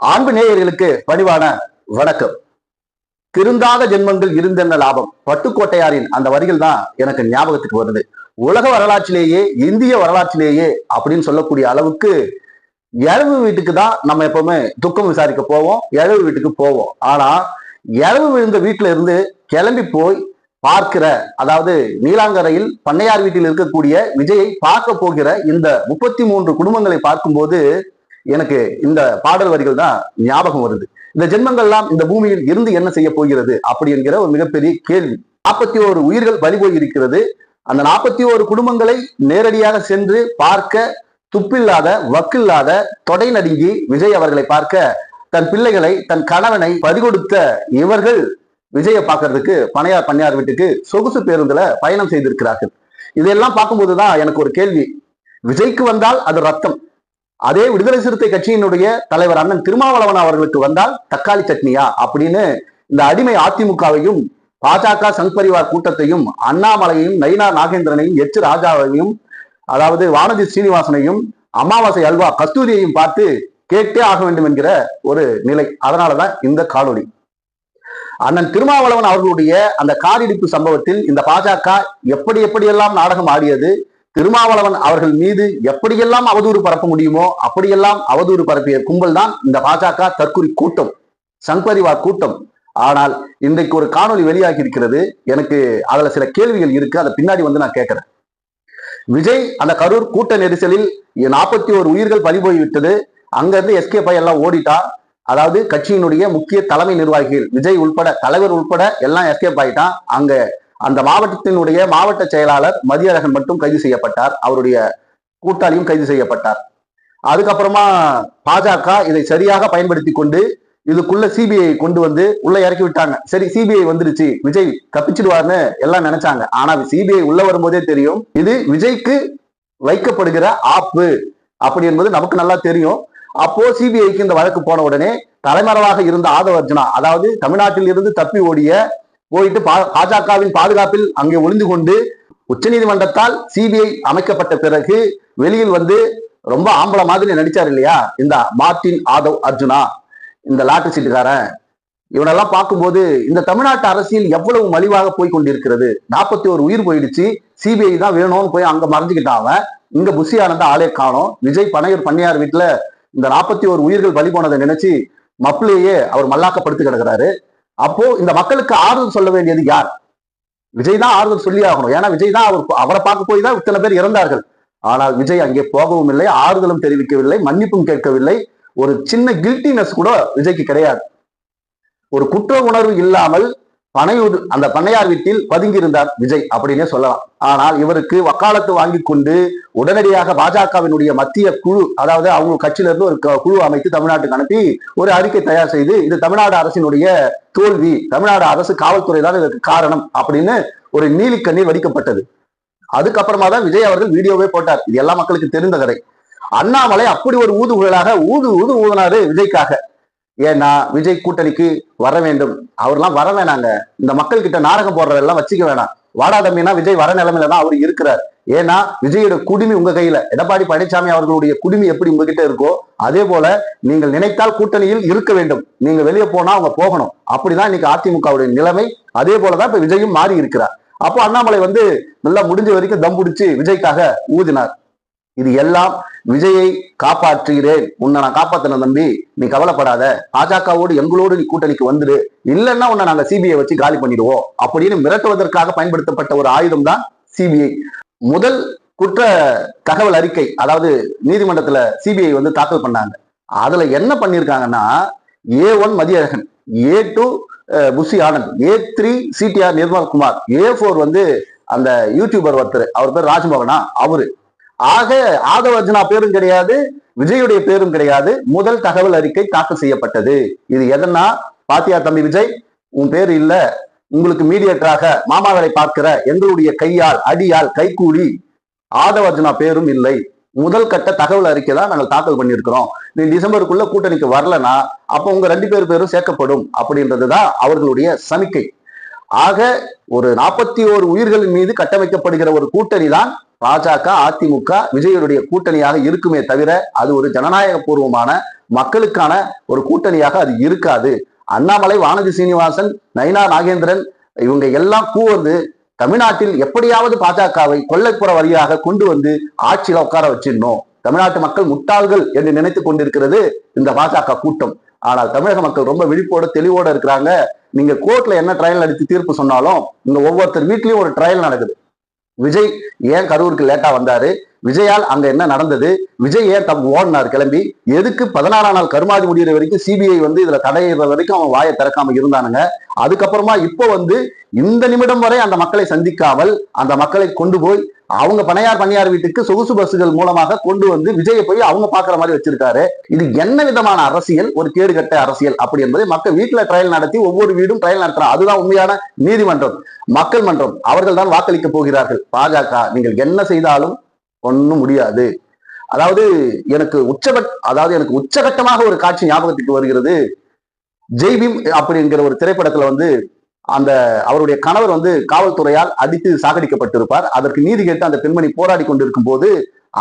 ஆண்பு நேயர்களுக்கு பணிவான வணக்கம். திருந்தாத ஜென்மங்கள் இருந்தென்ன லாபம்? பட்டுக்கோட்டையாரின் அந்த வரிகள் தான் எனக்கு ஞாபகத்துக்கு வருது. உலக வரலாற்றிலேயே இந்திய வரலாற்றிலேயே அப்படின்னு சொல்லக்கூடிய அளவுக்கு இழவு வீட்டுக்கு தான் நம்ம எப்பவுமே துக்கம் விசாரிக்க போவோம் இழவு வீட்டுக்கு போவோம். ஆனா இழவு விழுந்த வீட்டுல இருந்து கிளம்பி போய் பார்க்கிற அதாவது நீலாங்கரையில் பண்ணையார் வீட்டில் இருக்கக்கூடிய விஜயை பார்க்க போகிற இந்த முப்பத்தி மூன்று குடும்பங்களை பார்க்கும்போது எனக்கு இந்த பாடல் வரிகள் தான் ஞாபகம் வருது. இந்த ஜென்மங்கள்லாம் இந்த பூமியில் இருந்து என்ன செய்ய போகிறது அப்படி என்கிற ஒரு மிகப்பெரிய கேள்வி. நாற்பத்தி ஓரு உயிர்கள் பலி போய் இருக்கிறது அந்த நாற்பத்தி ஓரு குடும்பங்களை நேரடியாக சென்று பார்க்க துப்பில்லாத வக்கில்லாத தொடை நடுங்கி விஜய் அவர்களை பார்க்க தன் பிள்ளைகளை தன் கணவனை பறிகொடுத்த இவர்கள் விஜயை பார்க்கறதுக்கு பனையார் பண்ணியார் வீட்டுக்கு சொகுசு பேருந்துல பயணம் செய்திருக்கிறார்கள். இதெல்லாம் பார்க்கும்போதுதான் எனக்கு ஒரு கேள்வி. விஜய்க்கு வந்தால் அது ரத்தம். அதே விடுதலை சிறுத்தை கட்சியினுடைய தலைவர் அண்ணன் திருமாவளவன் அவர்களுக்கு வந்தால் தக்காளி சட்னியா அப்படின்னு இந்த அடிமை அதிமுகவையும் பாஜக சங்பரிவார் கூட்டத்தையும் அண்ணாமலையையும் நயினா நாகேந்திரனையும் எச் ராஜாவையும் அதாவது வானதி சீனிவாசனையும் அமாவாசை அல்வா கஸ்தூரியையும் பார்த்து கேட்டே ஆக வேண்டும் என்கிற ஒரு நிலை. அதனாலதான் இந்த காணொளி. அண்ணன் திருமாவளவன் அவர்களுடைய அந்த காரிடிப்பு சம்பவத்தில் இந்த பாஜக எப்படி எப்படியெல்லாம் நாடகம் ஆடியது திருமாவளவன் அவர்கள் மீது எப்படியெல்லாம் அவதூறு பரப்ப முடியுமோ அப்படியெல்லாம் அவதூறு பரப்பிய கும்பல் தான் இந்த பாஜக தற்குறி கூட்டம் சங்பரிவார் கூட்டம். ஆனால் இன்றைக்கு ஒரு காணொளி வெளியாகி இருக்கிறது. எனக்கு அதுல சில கேள்விகள் இருக்கு. அதை பின்னாடி வந்து நான் கேட்கிறேன். விஜய் அந்த கரூர் கூட்ட நெரிசலில் நாற்பத்தி ஒரு உயிர்கள் பறி போய்விட்டது அங்கிருந்து எஸ்கே பை எல்லாம் ஓடிட்டா அதாவது கட்சியினுடைய முக்கிய தலைமை நிர்வாகிகள் விஜய் உள்பட தலைவர் உள்பட எல்லாம் எஸ்கேப் ஆயிட்டான் அங்க அந்த மாவட்டத்தினுடைய மாவட்ட செயலாளர் மதியழகன் மட்டும் கைது செய்யப்பட்டார். அவருடைய கூட்டாளியும் கைது செய்யப்பட்டார். அதுக்கப்புறமா பாஜக இதை சரியாக பயன்படுத்தி கொண்டு இதுக்குள்ள சிபிஐ கொண்டு வந்து உள்ள இறக்கி விட்டாங்க. சரி சிபிஐ வந்துருச்சு. விஜய் தப்பிச்சிடுவார்னு எல்லாம் நினைச்சாங்க. ஆனா சிபிஐ உள்ள வரும்போதே தெரியும். இது விஜய்க்கு வைக்கப்படுகிற ஆப்பு அப்படி என்பது நமக்கு நல்லா தெரியும். அப்போ சிபிஐக்கு இந்த வழக்கு போன உடனே தலைமறைவாக இருந்த ஆதவ அர்ஜுனா அதாவது தமிழ்நாட்டில் இருந்து தப்பி ஓடிய போயிட்டு பாஜகவின் பாதுகாப்பில் அங்கே ஒளிந்து கொண்டு உச்சநீதிமன்றத்தால் சிபிஐ அமைக்கப்பட்ட பிறகு வெளியில் வந்து ரொம்ப ஆம்பளை மாதிரி நடிச்சார் இல்லையா? இந்த மார்டின் ஆதவ் அர்ஜுனா இந்த லாட்டு சீட்டுக்காரன். இவனெல்லாம் பார்க்கும்போது இந்த தமிழ்நாட்டு அரசியல் எவ்வளவு மலிவாக போய் கொண்டிருக்கிறது? நாற்பத்தி ஒரு உயிர் போயிடுச்சு. சிபிஐ தான் வேணும்னு போய் அங்க மறைஞ்சுக்கிட்டான் அவன். இங்க புஷி ஆனந்த ஆளே காணும். விஜய் பனையூர் பண்ணையார் வீட்டுல இந்த நாற்பத்தி ஒரு உயிர்கள் பலி போனதை நினைச்சு மப்பிளையே அவர் மல்லாக்கப்படுத்தி கிடக்குறாரு. அப்போ இந்த மக்களுக்கு ஆறுதல் சொல்ல வேண்டியது யார்? விஜய் தான் ஆறுதல் சொல்லி ஆகணும். ஏன்னா விஜய் தான் அவர் அவரை பார்க்க போய் தான் இத்தனை பேர் இறந்தார்கள். ஆனால் விஜய் அங்கே போகவும் இல்லை ஆறுதலும் தெரிவிக்கவில்லை மன்னிப்பும் கேட்கவில்லை. ஒரு சின்ன கில்ட்டினஸ் கூட விஜய்க்கு கிடையாது. ஒரு குற்ற உணர்வு இல்லாமல் பனையூர் அந்த பண்ணையார் வீட்டில் பதுங்கியிருந்தார் விஜய் அப்படின்னே சொல்லலாம். ஆனால் இவருக்கு வக்காலத்து வாங்கி கொண்டு உடனடியாக பாஜகவினுடைய மத்திய குழு அதாவது அவங்க கட்சியிலிருந்து ஒரு குழு அமைத்து தமிழ்நாட்டுக்கு அனுப்பி ஒரு அறிக்கை தயார் செய்து இது தமிழ்நாடு அரசினுடைய தோல்வி தமிழ்நாடு அரசு காவல்துறை தான் இதற்கு காரணம் அப்படின்னு ஒரு நீலி கண்ணீர் வடிக்கப்பட்டது. அதுக்கப்புறமா தான் விஜய் அவர்கள் வீடியோவே போட்டார். இது எல்லா மக்களுக்கு தெரிந்த கதை. அண்ணாமலை அப்படி ஒரு ஊதுகுழலாக ஊது ஊது ஊதுனாரு விஜய்க்காக. ஏன்னா விஜய் கூட்டணிக்கு வர வேண்டும். அவர்லாம் வர வேணாங்க. இந்த மக்கள் கிட்ட நாடகம் போடுறதெல்லாம் வச்சுக்க வேணாம். வாடா தம்பினா விஜய் வர நிலைமையில தான் அவர் இருக்கிறார். ஏன்னா விஜயோட குடுமி உங்க கையில. எடப்பாடி பழனிசாமி அவர்களுடைய குடுமி எப்படி உங்ககிட்ட இருக்கோ அதே போல நீங்கள் நினைத்தால் கூட்டணியில் இருக்க வேண்டும். நீங்க வெளியே போனா அவங்க போகணும். அப்படிதான் இன்னைக்கு அதிமுகவுடைய நிலைமை. அதே போலதான் இப்ப விஜயும் மாறி இருக்கிறார். அப்போ அண்ணாமலை வந்து நல்லா முடிஞ்ச வரைக்கும் தம் பிடிச்சு விஜய்க்காக ஊதினார். இது எல்லாம் விஜயை காப்பாற்றுகிறேன். உன்னை நான் காப்பாத்தின தம்பி நீ கவலைப்படாத. பாஜகவோடு எங்களோடு நீ கூட்டணிக்கு வந்துடு இல்லைன்னா உன்னை நாங்க சிபிஐ வச்சு காலி பண்ணிடுவோம். அப்படின்னு மிரட்டுவதற்காக பயன்படுத்தப்பட்ட ஒரு ஆயுதம் தான் சிபிஐ முதல் குற்ற தகவல் அறிக்கை அதாவது நீதிமன்றத்துல சிபிஐ வந்து தாக்கல் பண்ணாங்க. அதுல என்ன பண்ணிருக்காங்கன்னா A one Mathiyazhagan A two Bussy Anand A three CTR Nirmalkumar A four வந்து அந்த யூடியூபர் ஒருத்தர் அவர் பேர் ராஜ்மோகனா அவரு. ஆக ஆதவர்ஜனா பேரும் கிடையாது விஜயுடைய பேரும் கிடையாது. முதல் தகவல் அறிக்கை தாக்கல் செய்யப்பட்டது. இது எதனா பாத்தியா தம்பி விஜய் உன் பேர் இல்ல. உங்களுக்கு மீடியேட்டராக மாமாவரை பார்க்கிற எங்களுடைய கையால் அடியால் கைகூலி ஆதவர்ஜனா பேரும் இல்லை. முதல் கட்ட தகவல் அறிக்கை தான் நாங்கள் தாக்கல் பண்ணியிருக்கிறோம். நீ டிசம்பருக்குள்ள கூட்டணிக்கு வரலனா அப்போ உங்க ரெண்டு பேர் பேரும் சேர்க்கப்படும் அப்படின்றதுதான் அவர்களுடைய சமிக்கை. ஆக ஒரு நாற்பத்தி ஓரு உயிர்களின் மீது கட்டமைக்கப்படுகிற ஒரு கூட்டணி தான் பாஜக அதிமுக விஜயனுடைய கூட்டணியாக இருக்குமே தவிர அது ஒரு ஜனநாயக பூர்வமான மக்களுக்கான ஒரு கூட்டணியாக அது இருக்காது. அண்ணாமலை வானதி சீனிவாசன் நயினா நாகேந்திரன் இவங்க எல்லாம் கூவது தமிழ்நாட்டில் எப்படியாவது பாஜகவை கொள்ளைப்புற வழியாக கொண்டு வந்து ஆட்சியில உட்கார வச்சிடணும். தமிழ்நாட்டு மக்கள் முட்டாள்கள் என்று நினைத்து கொண்டிருக்கிறது இந்த பாஜக கூட்டம். ஆனால் தமிழக மக்கள் ரொம்ப விழிப்போட தெளிவோட இருக்கிறாங்க. நீங்க கோர்ட்ல என்ன ட்ரையல் நடத்தி தீர்ப்பு சொன்னாலும் இங்க ஒவ்வொருத்தர் வீட்லயும் ஒரு ட்ரையல் நடக்குது. விஜய் ஏன் கரூருக்கு லேட்டா வந்தாரு? விஜயால் அங்க என்ன நடந்தது? விஜய் ஏன் தம் ஓடினார் கிளம்பி? எதுக்கு பதினாறாம் நாள் கருமாதி முடிகிற வரைக்கும் சிபிஐ வந்து இதுல தடையிற வரைக்கும் அவன் வாயை திறக்காம இருந்தானுங்க. அதுக்கப்புறமா இப்போ வந்து இந்த நிமிடம் வரை அந்த மக்களை சந்திக்காமல் அந்த மக்களை கொண்டு போய் அவங்க பனையார் பணியார் வீட்டுக்கு சொகுசு பஸ்ஸுகள் மூலமாக கொண்டு வந்து விஜயை போய் அவங்க பாக்குற மாதிரி வச்சிருக்காரு. இது என்ன விதமான அரசியல்? ஒரு கேடுகட்ட அரசியல் அப்படி என்பதை மக்கள் வீட்டுல ட்ரையல் நடத்தி ஒவ்வொரு வீடும் ட்ரையல் நடத்துறாங்க. அதுதான் உண்மையான நீதிமன்றம் மக்கள் மன்றம். அவர்கள் தான் வாக்களிக்க போகிறார்கள். பாஜக நீங்கள் என்ன செய்தாலும் ஒன்றும் முடியாது. அதாவது எனக்கு உச்சகட் அதாவது எனக்கு உச்சகட்டமாக ஒரு காட்சி ஞாபகத்துக்கு வருகிறது. ஜெய்பீம் அப்படிங்கிற ஒரு திரைப்படத்துல வந்து அந்த அவருடைய கணவர் வந்து காவல்துறையால் அடித்து சாகடிக்கப்பட்டிருப்பார். அதற்கு நீதி கேட்டு அந்த பெண்மணி போராடி கொண்டிருக்கும் போது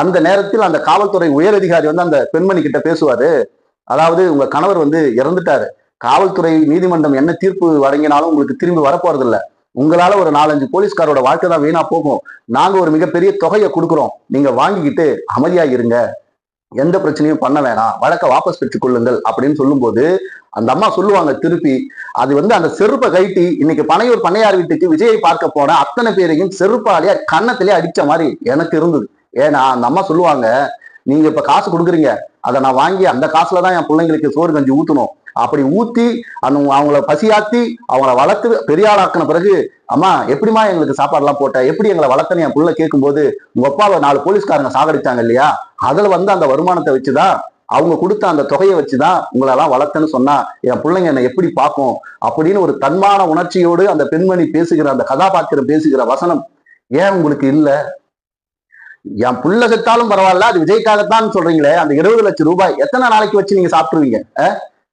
அந்த நேரத்தில் அந்த காவல்துறை உயரதிகாரி வந்து அந்த பெண்மணி கிட்ட பேசுவாரு. அதாவது உங்க கணவர் வந்து இறந்துட்டாரு. காவல்துறை நீதிமன்றம் என்ன தீர்ப்பு வழங்கினாலும் உங்களுக்கு திரும்பி வரப்போறதில்ல. உங்களால ஒரு நாலஞ்சு போலீஸ்காரோட வாழ்க்கை தான் வீணா போகும். நாங்க ஒரு மிகப்பெரிய தொகையை கொடுக்குறோம். நீங்க வாங்கிக்கிட்டு அமைதியா இருங்க எந்த பிரச்சனையும் பண்ண வேணாம். வழக்கை வாபஸ் பெற்றுக் கொள்ளுங்கள் அப்படின்னு சொல்லும்போது அந்த அம்மா சொல்லுவாங்க திருப்பி அது வந்து அந்த செருப்பை கைட்டி இன்னைக்கு பனையூர் பண்ணையார் வீட்டுக்கு விஜயை பார்க்க போன அத்தனை பேரையும் செருப்பாலேயே கன்னத்திலே அடிச்ச மாதிரி எனக்கு இருந்தது. ஏன்னா அந்த அம்மா சொல்லுவாங்க நீங்க இப்ப காசு கொடுக்குறீங்க. அதை நான் வாங்கி அந்த காசுல தான் என் பிள்ளைங்களுக்கு சோறு கஞ்சி ஊத்தணும். அப்படி ஊத்தி அந்த அவங்கள பசியாத்தி அவங்கள வளர்த்து பெரியாளாக்குன பிறகு அம்மா எப்படிம்மா எங்களுக்கு சாப்பாடுலாம் போட்ட? எப்படி எங்களை வளர்த்தனே? என் புள்ள கேட்கும்போது உங்க அப்பாவை நாலு போலீஸ்காரங்க சாகடிச்சாங்க இல்லையா? அதுல வந்து அந்த வருமானத்தை வச்சுதான் அவங்க கொடுத்த அந்த தொகையை வச்சுதான் உங்களெல்லாம் வளர்த்தேன்னு சொன்னா என் பிள்ளைங்க என்னை எப்படி பார்க்கும்? அப்படின்னு ஒரு தன்மான உணர்ச்சியோடு அந்த பெண்மணி பேசுகிற அந்த கதாபாத்திரம் பேசுகிற வசனம் ஏன் உங்களுக்கு இல்லை? என் புள்ள செத்தாலும் பரவாயில்ல அது விஜய்க்காகத்தான் சொல்றீங்களே அந்த இருபது லட்சம் ரூபாய் எத்தனை நாளைக்கு வச்சு நீங்க சாப்பிட்டுருவீங்க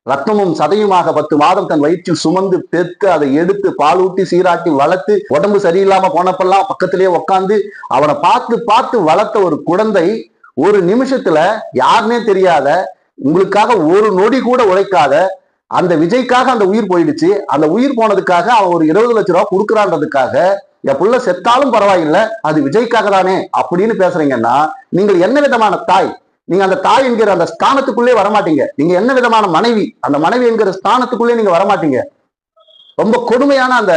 ரத்தமும் சதையுமாக பத்து மாதம் தன் வயிற்றில் சுமந்து பெற்று அதை எடுத்து பாலூட்டி சீராட்டி வளர்த்து உடம்பு சரியில்லாம போனப்பெல்லாம் பக்கத்திலேயே உட்காந்து அவனை பார்த்து பார்த்து வளர்த்த ஒரு குழந்தை ஒரு நிமிஷத்துல யாருன்னே தெரியாத உங்களுக்காக ஒரு நொடி கூட உழைக்காத அந்த விஜய்க்காக அந்த உயிர் போயிடுச்சு. அந்த உயிர் போனதுக்காக அவன் ஒரு இருபது லட்ச ரூபா கொடுக்குறான்றதுக்காக என் புள்ள செத்தாலும் பரவாயில்லை அது விஜய்க்காக தானே அப்படின்னு பேசுறீங்கன்னா நீங்கள் என்ன விதமான தாய்? நீங்க அந்த தாய் என்கிற அந்த ஸ்தானத்துக்குள்ளே வரமாட்டீங்க. நீங்க என்ன விதமான மனைவி அந்த மனைவி என்கிற ஸ்தானத்துக்குள்ளே நீங்க வரமாட்டீங்க. ரொம்ப கொடுமையான அந்த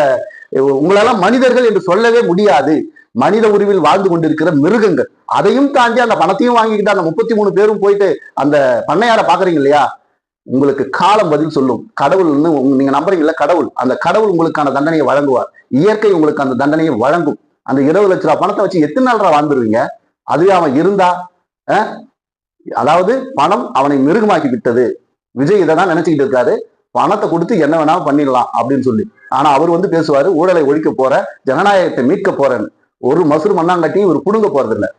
உங்களெல்லாம் மனிதர்கள் என்று சொல்லவே முடியாது. மனித உருவில் வாழ்ந்து கொண்டிருக்கிற மிருகங்கள். அதையும் தாண்டி அந்த பணத்தையும் வாங்கிக்கிட்டு அந்த முப்பத்தி மூணு பேரும் போயிட்டு அந்த பண்ணையார பாக்குறீங்க இல்லையா? உங்களுக்கு காலம் பதில் சொல்லும். கடவுள்னு நீங்க நம்புறீங்கல்ல கடவுள். அந்த கடவுள் உங்களுக்கான தண்டனையை வழங்குவார். இயற்கை உங்களுக்கு அந்த தண்டனையை வழங்கும். அந்த இருபது லட்ச ரூபாய் பணத்தை வச்சு எத்தனை நாள் வாழ்ந்துருவீங்க? அதுவே அவன் இருந்தா அதாவது பணம் அவனை மிருகமாக்கி விட்டது விஜய் இதை தான் நினைச்சுக்கிட்டு இருக்காரு. பணத்தை கொடுத்து என்ன வேணாலும் பண்ணிடலாம் அப்படின்னு சொல்லி. ஆனா அவர் வந்து பேசுவாரு ஊழலை ஒழிக்க போற ஜனநாயகத்தை மீட்க போறேன்னு. ஒரு மசூர் மண்ணாங்கட்டியும் இவர் குடுங்க போறதில்லை.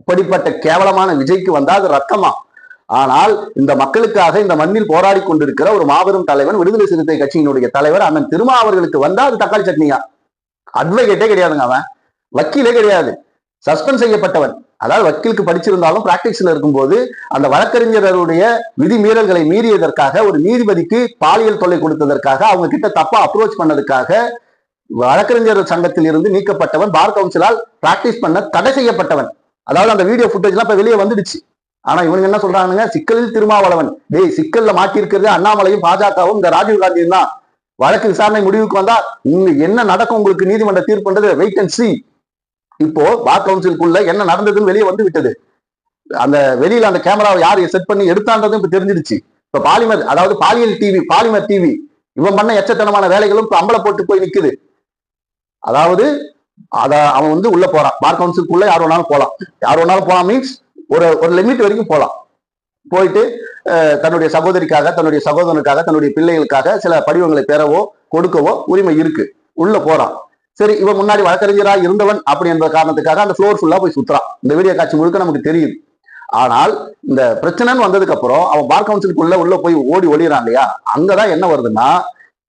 இப்படிப்பட்ட கேவலமான விஜய்க்கு வந்தா அது ரத்தமா? ஆனால் இந்த மக்களுக்காக இந்த மண்ணில் போராடி கொண்டிருக்கிற ஒரு மாபெரும் தலைவன் விடுதலை சிறுத்தை கட்சியினுடைய தலைவர் அண்ணன் திருமா அவர்களுக்கு வந்தா அது தக்காளி சட்னியா? அட்வொகேட்டே கிடையாதுங்க அவன். வக்கீலே கிடையாது. சஸ்பெண்ட் செய்யப்பட்டவன். அதாவது வக்கீலுக்கு படிச்சிருந்தாலும் பிராக்டிஸ்ல இருக்கும்போது அந்த வழக்கறிஞருடைய விதிமீறல்களை மீறியதற்காக ஒரு நீதிபதிக்கு பாலியல் தொல்லை கொடுத்ததற்காக அவங்க கிட்ட தப்பா அப்ரோச் பண்ணதுக்காக வழக்கறிஞர் சங்கத்தில் இருந்து நீக்கப்பட்டவன் பார் கவுன்சிலால் பிராக்டிஸ் பண்ண தடை செய்யப்பட்டவன். அதாவது அந்த வீடியோ ஃபுட்டேஜ் எல்லாம் வெளியே வந்துடுச்சு. ஆனா இவனுங்க என்ன சொல்றானுங்க? சிக்கலில் திருமாவளவன். டேய் சிக்கல்ல மாட்டியிருக்கிறது அண்ணாமலையும் பாஜகவும் இந்த ராஜீவ் காந்தியும் தான். வழக்கு விசாரணை முடிவுக்கு வந்தா உங்க என்ன நடக்கும் உங்களுக்கு நீதிமன்ற தீர்ப்புன்றது வெயிட் அண்ட் சி இப்போ பார் கவுன்சிலுக்குள்ள என்ன நடந்ததுன்னு வெளியே வந்து விட்டது. அந்த வெளியில அந்த கேமராவை யார் செட் பண்ணி எடுத்தான்றதும் இப்ப தெரிஞ்சிடுச்சு. இப்ப பாலிமர் அதாவது பாலியல் டிவி பாலிமர் டிவி இவன் பண்ண எச்சத்தனமான வேலைகளும் இப்ப அம்பல போட்டு போய் நிக்குது. அதாவது அத அவன் வந்து உள்ள போறான். பார் கவுன்சிலுக்குள்ள யார் வேணாலும் போலாம். யார் வேணாலும் போலாம் மீன்ஸ் ஒரு ஒரு லிமிட் வரைக்கும் போலாம். போயிட்டு தன்னுடைய சகோதரிக்காக தன்னுடைய சகோதரனுக்காக தன்னுடைய பிள்ளைகளுக்காக சில படிவங்களை பெறவோ கொடுக்கவோ உரிமை இருக்கு. உள்ள போறான். சரி இவன் முன்னாடி வழக்கறிஞரா இருந்தவன் அப்படி என்ற காரணத்துக்காக அந்த ஃப்ளோர் ஃபுல்லா போய் சுத்துறான். இந்த வீடியோ காட்சி முழுக்க நமக்கு தெரியுது ஆனால் இந்த பிரச்சனைன்னு வந்ததுக்கு அப்புறம் அவன் பார் கவுன்சிலுக்குள்ள உள்ள போய் ஓடி ஒளியறான் இல்லையா? அங்கதான் என்ன வருதுன்னா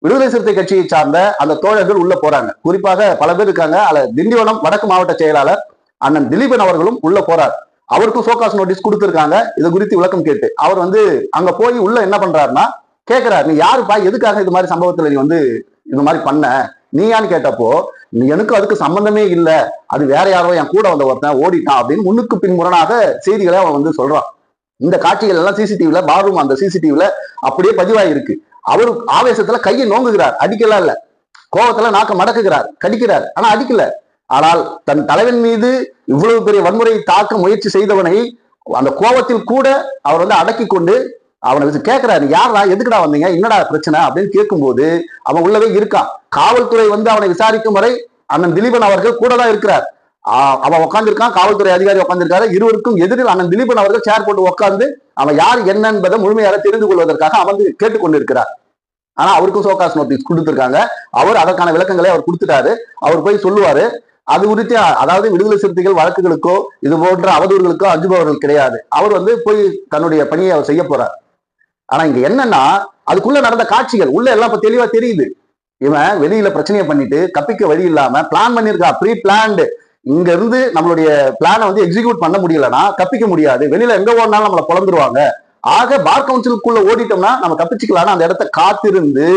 விடுதலை சிறுத்தை கட்சியை சார்ந்த அந்த தோழர்கள் உள்ள போறாங்க. குறிப்பாக பல பேர் இருக்காங்க. அல்ல திண்டிவனம் வடக்கு மாவட்ட செயலாளர் அண்ணன் திலீபன் அவர்களும் உள்ள போறார். அவருக்கும் சோகாஸ் நோட்டீஸ் கொடுத்துருக்காங்க. இது குறித்து விளக்கம் கேட்டு. அவர் வந்து அங்க போய் உள்ள என்ன பண்றாருன்னா கேக்குறாரு நீ யாருப்பா? எதுக்காக இது மாதிரி சம்பவத்துல நீ வந்து இந்த மாதிரி பண்ண? நீயான்னு கேட்டப்போ நீ எனக்கு அதுக்கு சம்பந்தமே இல்லை. அது வேற யாரோ என் கூட வந்த ஒருத்தன் ஓடிட்டான் அப்படின்னு முன்னுக்கு பின்முரணாக செய்திகளை அவன் வந்து சொல்றான். இந்த காட்சிகள் எல்லாம் சிசிடிவில பாத்ரூம் அந்த சிசிடிவில அப்படியே பதிவாயிருக்கு. அவரு ஆவேசத்துல கையை நோங்குகிறார். அடிக்கலாம் இல்ல. கோபத்துல நாக்க மடக்குகிறார். கடிக்கிறார். ஆனா அடிக்கல. ஆனால் தன் தலைவன் மீது இவ்வளவு பெரிய வன்முறையை தாக்க முயற்சி செய்தவனை அந்த கோபத்தில் கூட அவர் வந்து அடக்கி கொண்டு அவனை வச்சு கேட்கிறாரு யாரா எதுக்குடா வந்தீங்க? என்னடா பிரச்சனை? அப்படின்னு கேட்கும்போது அவன் உள்ளவே இருக்கான். காவல்துறை வந்து அவனை விசாரிக்கும் வரை அண்ணன் திலீபன் அவர்கள் கூட தான் இருக்கிறார். ஆஹ் அவன் உட்காந்துருக்கான் காவல்துறை அதிகாரி உட்காந்துருக்காரு இருவருக்கும் எதிரில் அண்ணன் திலீபன் அவர்கள் சேர் போட்டு உட்காந்து அவன் யார் என்ன என்பதை முழுமையாக தெரிந்து கொள்வதற்காக அமர்ந்து கேட்டுக்கொண்டிருக்கிறார் ஆனா அவருக்கும் சோகாஸ் நோட்டீஸ் கொடுத்திருக்காங்க. அவர் அதற்கான விளக்கங்களை அவர் கொடுத்துட்டாரு. அவர் போய் சொல்லுவாரு அது குறித்து அதாவது விடுதலை சிறுத்தைகள் வழக்குகளுக்கோ இது போன்ற அவதூறுகளுக்கோ அஞ்சுபவர்கள் கிடையாது. அவர் வந்து போய் தன்னுடைய பணியை அவர் செய்ய போறார். ஆனா இங்க என்னன்னா அதுக்குள்ள நடந்த காட்சிகள் உள்ள எல்லாம் இப்ப தெளிவா தெரியுது. இவன் வெளியில பிரச்சனையை பண்ணிட்டு கப்பிக்க வழி இல்லாம பிளான் பண்ணிருக்கா ப்ரீ பிளான்டு இங்க இருந்து நம்மளுடைய பிளானை வந்து எக்ஸிக்யூட் பண்ண முடியலன்னா கப்பிக்க முடியாது. வெளியில எங்க ஓடினாலும் நம்மளை பொழந்துருவாங்க ஆக பார் கவுன்சிலுக்குள்ள ஓடிட்டோம்னா நம்ம தப்பிச்சுக்கலாம்னு அந்த இடத்த காத்திருந்து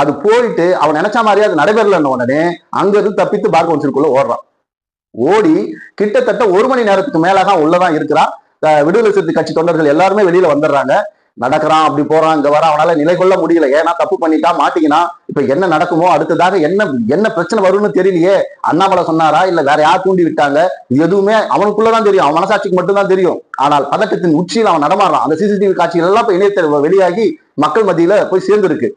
அது போயிட்டு அவன் நினைச்ச மாதிரியே அது நடைபெறலன்னு உடனே அங்க இருந்து தப்பித்து பார் கவுன்சிலுக்குள்ள ஓடுறான். ஓடி கிட்டத்தட்ட ஒரு மணி நேரத்துக்கு மேலதான் உள்ளதான் இருக்கிறான் விடுதலை சிறுத்தை கட்சி தொண்டர்கள் எல்லாருமே வெளியில வந்துடுறாங்க. நடக்கிறான் அப்படி போறான் இங்க வர அவனால நிலை கொள்ள முடியல. ஏன்னா தப்பு பண்ணிட்டா மாட்டிக்கினா இப்ப என்ன நடக்குமோ அடுத்ததாக என்ன என்ன பிரச்சனை வரும்னு தெரியலையே. அண்ணாமலை சொன்னாரா? இல்ல வேற யார் தூண்டி விட்டாங்க? எதுவுமே அவனுக்குள்ளதான் தெரியும். அவன் மனசாட்சிக்கு மட்டும்தான் தெரியும். ஆனால் பதட்டத்தின் உச்சியில் அவன் நடமாடுறான். அந்த சிசிடிவி காட்சிகள் எல்லாம் இப்ப இணையத்தில் வெளியாகி மக்கள் மத்தியில போய் சேர்ந்துருக்கு.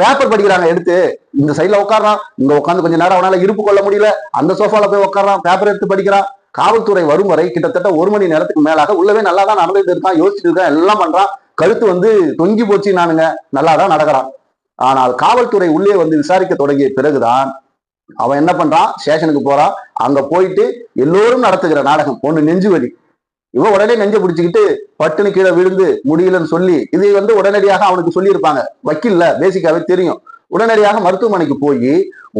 பேப்பர் படிக்கிறாங்க எடுத்து. இந்த சைட்ல உட்கார்றான். இங்க உட்காந்து கொஞ்ச நேரம் அவனால இருப்பு கொள்ள முடியல. அந்த சோஃபால போய் உட்காடுறான் பேப்பர் எடுத்து படிக்கிறான். காவல்துறை வரும் வரை கிட்டத்தட்ட ஒரு மணி நேரத்துக்கு மேலாக உள்ளவே நல்லா தான் நடந்துட்டு இருக்கான். யோசிச்சுட்டு இருக்கான். எல்லாம் பண்றான். கழுத்து வந்து தொங்கி போச்சு நானுங்க. நல்லா தான் நடக்கிறான். ஆனால் காவல்துறை உள்ளே வந்து விசாரிக்க தொடங்கிய பிறகுதான் அவன் என்ன பண்றான்? ஸ்டேஷனுக்கு போறான். அங்க போயிட்டு எல்லோரும் நடத்துகிற நாடகம் ஒண்ணு நெஞ்சு வலி இவன் உடனே நெஞ்ச பிடிச்சிக்கிட்டு பட்டுன்னு கீழே விழுந்து முடியலன்னு சொல்லி இதை வந்து உடனடியாக அவனுக்கு சொல்லியிருப்பாங்க. வக்கீல்ல பேசிக்காவே தெரியும். உடனடியாக மருத்துவமனைக்கு போய்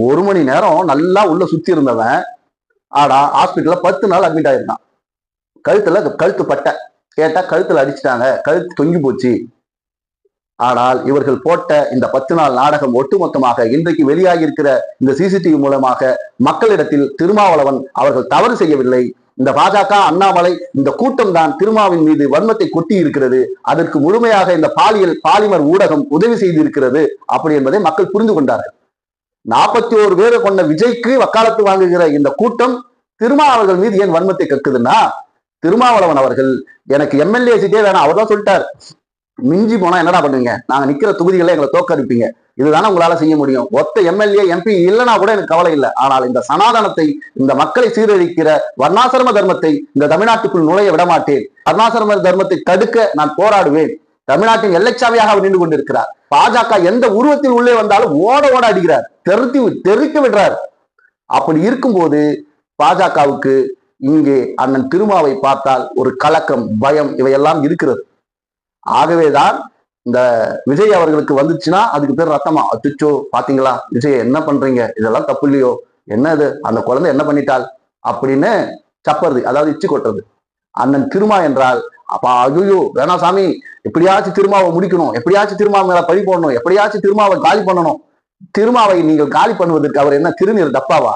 ஒரு மணி நேரம் நல்லா உள்ள சுத்தி இருந்தவன் ஆடா ஹாஸ்பிட்டல்ல பத்து நாள் அட்மிட் ஆயிருந்தான். கழுத்துல கழுத்து பட்டை. கேட்டா கழுத்துல அடிச்சிட்டாங்க. கழுத்து தொங்கி போச்சு. ஆனால் இவர்கள் போட்ட இந்த பத்து நாள் நாடகம் ஒட்டுமொத்தமாக இன்றைக்கு வெளியாகி இருக்கிற இந்த சிசிடிவி மூலமாக மக்களிடத்தில் திருமாவளவன் அவர்கள் தவறு செய்யவில்லை. இந்த பாஜக அண்ணாமலை இந்த கூட்டம் தான் திருமாவின் மீது வன்மத்தை கொட்டி இருக்கிறது அதற்கு முழுமையாக இந்த பாலியல் பாலிமர் ஊடகம் உதவி செய்திருக்கிறது அப்படி என்பதை மக்கள் புரிந்து கொண்டார்கள். நாற்பத்தி ஓரு பேரை கொண்ட விஜய்க்கு வக்காலத்து வாங்குகிற இந்த கூட்டம் திருமா அவர்கள் மீது ஏன் வன்மத்தை கக்குதுன்னா திருமாவளவன் அவர்கள் எனக்கு எம்எல்ஏ சீட்டே வேணாம். அவர் தான் சொல்லிட்டார். மிஞ்சி போனா என்னடா பண்ணுவீங்க? நாங்க நிக்கிற தொகுதிகளை எங்களை தோக்கடிப்பீங்க இதுதானே உங்களால செய்ய முடியும். ஒத்த எம்எல்ஏ எம்பி இல்லைன்னா கூட எனக்கு கவலை இல்லை. ஆனால் இந்த சனாதனத்தை இந்த மக்களை சீரழிக்கிற வர்ணாசிரம தர்மத்தை இந்த தமிழ்நாட்டுக்குள் நுழைய விட மாட்டேன். வர்ணாசிரம தர்மத்தை தடுக்க நான் போராடுவேன். தமிழ்நாட்டின் எல்லைச்சாவையாக அவர் நின்று கொண்டிருக்கிறார். பாஜக எந்த உருவத்தில் உள்ளே வந்தாலும் ஓட ஓட அடிக்கிறார். தெருத்தி தெருக்க விடுறார். அப்படி இருக்கும்போது பாஜகவுக்கு இங்கே அண்ணன் திருமாவை பார்த்தால் ஒரு கலக்கம் பயம் இவையெல்லாம் இருக்கிறது. ஆகவேதான் இந்த விஜய் அவர்களுக்கு வந்துச்சுன்னா அதுக்கு பேர் ரத்தமா? அச்சுச்சோ பாத்தீங்களா? விஜய் என்ன பண்றீங்க? இதெல்லாம் தப்பு இல்லையோ? என்ன இது? அந்த குழந்தை என்ன பண்ணிட்டாள்? அப்படின்னு சப்பறது அதாவது இச்சு கொட்டுறது. அண்ணன் திருமா என்றால் அப்பா அய்யோ வேணா சாமி எப்படியாச்சும் திருமாவை முடிக்கணும் எப்படியாச்சும் திருமா மேல பழி போடணும் எப்படியாச்சும் திருமாவை காலி பண்ணணும். திருமாவை நீங்கள் காலி பண்ணுவதற்கு அவர் என்ன திருநீர் டப்பாவா?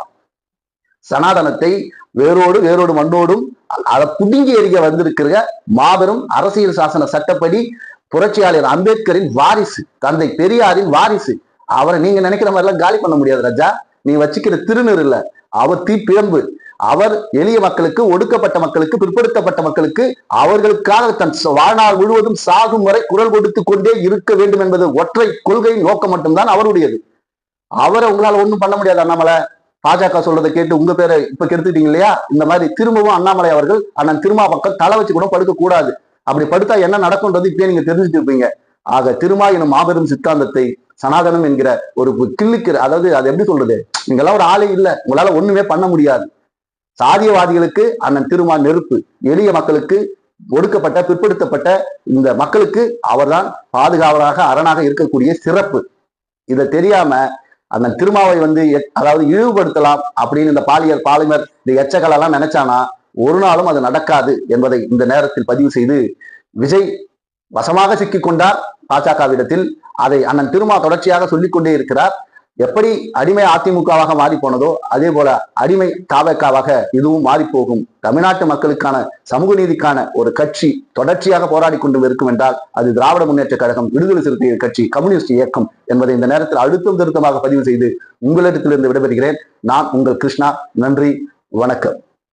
சனாதனத்தை வேரோடு வேரோடு மண்டோடும் அதை புடுங்கி எறிய வந்திருக்கிற மாபெரும் அரசியல் சாசன சட்டப்படி புரட்சியாளர் அம்பேத்கரின் வாரிசு தந்தை பெரியாரின் வாரிசு. அவரை நீங்க நினைக்கிற மாதிரி எல்லாம் காலி பண்ண முடியாது ராஜா. நீ வச்சுக்கிற திருநீர் இல்ல. அவர் தீப்பிழம்பு அவர் எளிய மக்களுக்கு ஒடுக்கப்பட்ட மக்களுக்கு பிற்படுத்தப்பட்ட மக்களுக்கு அவர்களுக்காக தன் வாழ்நாள் முழுவதும் சாகும் வரை குரல் கொடுத்து கொண்டே இருக்க வேண்டும் என்பது ஒற்றை கொள்கை நோக்கம் மட்டும்தான் அவருடையது. அவரை உங்களால் ஒன்றும் பண்ண முடியாது அண்ணாமலை. பாஜக சொல்றதை கேட்டு உங்க பேரை இப்ப கெடுத்துட்டீங்க இல்லையா? இந்த மாதிரி திரும்பவும் அண்ணாமலை அவர்கள் அண்ணன் திருமா பக்கம் தலை வச்சு கூட படுக்க கூடாது அப்படி படுத்தா என்ன நடக்கும்ன்றது இப்பயே நீங்க தெரிஞ்சுட்டு இருப்பீங்க. ஆக திருமா எனும் மாபெரும் சித்தாந்தத்தை சனாதனம் என்கிற ஒரு கிள்ளிக்கிற அதாவது அது எப்படி சொல்றது? நீங்கெல்லாம் ஒரு ஆளே இல்லை. உங்களால ஒண்ணுமே பண்ண முடியாது. சாதியவாதிகளுக்கு அண்ணன் திருமா நெருப்பு எளிய மக்களுக்கு ஒடுக்கப்பட்ட பிற்படுத்தப்பட்ட இந்த மக்களுக்கு அவர்தான் பாதுகாவலாக அரணாக இருக்கக்கூடிய சிறப்பு. இதை தெரியாம அந்த திருமாவை வந்து அதாவது இழிவுபடுத்தலாம் அப்படின்னு இந்த பாலியல் பாலிமர் இந்த எச்சங்கள் எல்லாம் நினைச்சானா ஒரு நாளும் அது நடக்காது என்பதை இந்த நேரத்தில் பதிவு செய்து விஜய் வசமாக சிக்கிக் கொண்டார் பாஜகவிடத்தில். அதை அண்ணன் திருமா தொடர்ச்சியாக சொல்லிக் கொண்டே இருக்கிறார். எப்படி அடிமை அதிமுகவாக மாறி போனதோ அதே போல அடிமை தாவக்காவாக இதுவும் மாறி போகும் தமிழ்நாட்டு மக்களுக்கான சமூக நீதிக்கான ஒரு கட்சி தொடர்ச்சியாக போராடி கொண்டு இருக்கும் என்றால் அது திராவிட முன்னேற்ற கழகம் விடுதலை சிறுத்தைகள் கட்சி கம்யூனிஸ்ட் இயக்கம் என்பதை இந்த நேரத்தில் அழுத்தம் திருத்தமாக பதிவு செய்து உங்களிடத்திலிருந்து விடைபெறுகிறேன். நான் உங்கள் கிருஷ்ணா. நன்றி. வணக்கம்.